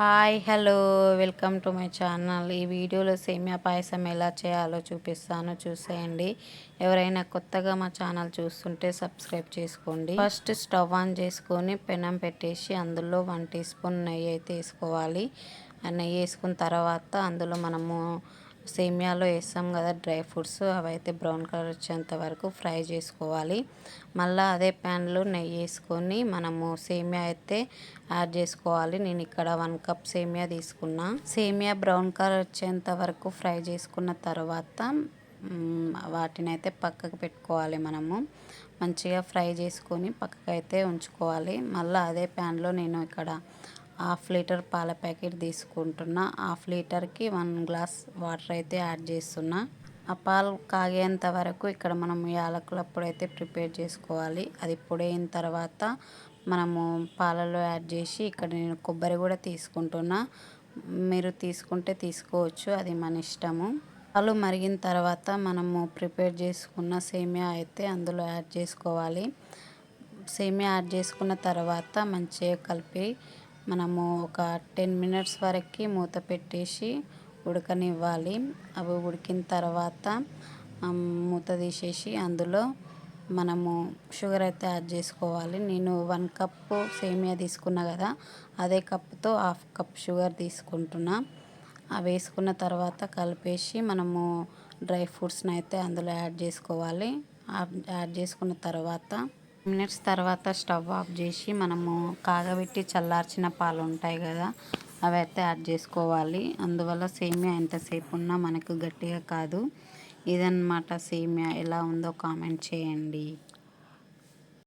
Hi hello welcome to my channel. ఈ వీడియోలో సేమియా పాయసం ఎలా చేయాలో చూపిస్తాను. చూసేయండి. ఎవరైనా కొత్తగా మా ఛానల్ చూస్తుంటే సబ్స్క్రైబ్ చేసుకోండి. ఫస్ట్ స్టవ్ ఆన్ చేసుకొని పెనం పెట్టేసి అందులో వన్ టీ స్పూన్ నెయ్యి అయితే వేసుకోవాలి. ఆ నెయ్యి వేసుకున్న తర్వాత అందులో మనము సేమియాలో వేస్తాం కదా డ్రై ఫ్రూట్స్. అవి అయితే బ్రౌన్ కలర్ వచ్చేంత వరకు ఫ్రై చేసుకోవాలి. మళ్ళీ అదే ప్యాన్లో నెయ్యి వేసుకొని మనము సేమియా అయితే యాడ్ చేసుకోవాలి. నేను ఇక్కడ వన్ కప్ సేమియా తీసుకున్నా. సేమియా బ్రౌన్ కలర్ వచ్చేంత వరకు ఫ్రై చేసుకున్న తర్వాత వాటిని అయితే పక్కకు పెట్టుకోవాలి మనము. మంచిగా ఫ్రై చేసుకొని పక్కకు అయితే ఉంచుకోవాలి. మళ్ళీ అదే ప్యాన్లో నేను ఇక్కడ హాఫ్ లీటర్ పాల ప్యాకెట్ తీసుకుంటున్నా. హాఫ్ లీటర్కి వన్ గ్లాస్ వాటర్ అయితే యాడ్ చేస్తున్నా. ఆ పాలు కాగేంత వరకు ఇక్కడ మనం యాలకులు అప్పుడైతే ప్రిపేర్ చేసుకోవాలి. అది పొడైన తర్వాత మనము పాలలో యాడ్ చేసి ఇక్కడ నేను కొబ్బరి కూడా తీసుకుంటున్నా. మీరు తీసుకుంటే తీసుకోవచ్చు అది మన ఇష్టము. పాలు మరిగిన తర్వాత మనము ప్రిపేర్ చేసుకున్న సేమియా అయితే అందులో యాడ్ చేసుకోవాలి. సేమియా యాడ్ చేసుకున్న తర్వాత మంచిగా కలిపి మనము ఒక టెన్ మినిట్స్ వరకు మూత పెట్టేసి ఉడకనివ్వాలి. అవి ఉడికిన తర్వాత మూత తీసేసి అందులో మనము షుగర్ అయితే యాడ్ చేసుకోవాలి. నేను వన్ కప్పు సేమియా తీసుకున్నా కదా అదే కప్తో హాఫ్ కప్ షుగర్ తీసుకుంటున్నా. అవి వేసుకున్న తర్వాత కలిపేసి మనము డ్రై ఫ్రూట్స్ని అయితే అందులో యాడ్ చేసుకోవాలి. యాడ్ చేసుకున్న తర్వాత మినిట్స్ తర్వాత స్టవ్ ఆఫ్ చేసి మనము కాగబెట్టి చల్లార్చిన పాలు ఉంటాయి కదా అవి అయితే యాడ్ చేసుకోవాలి. అందువల్ల సేమియా ఎంతసేపు ఉన్నా మనకు గట్టిగా కాదు. ఇదన్నమాట సేమియా ఎలా ఉందో కామెంట్ చేయండి.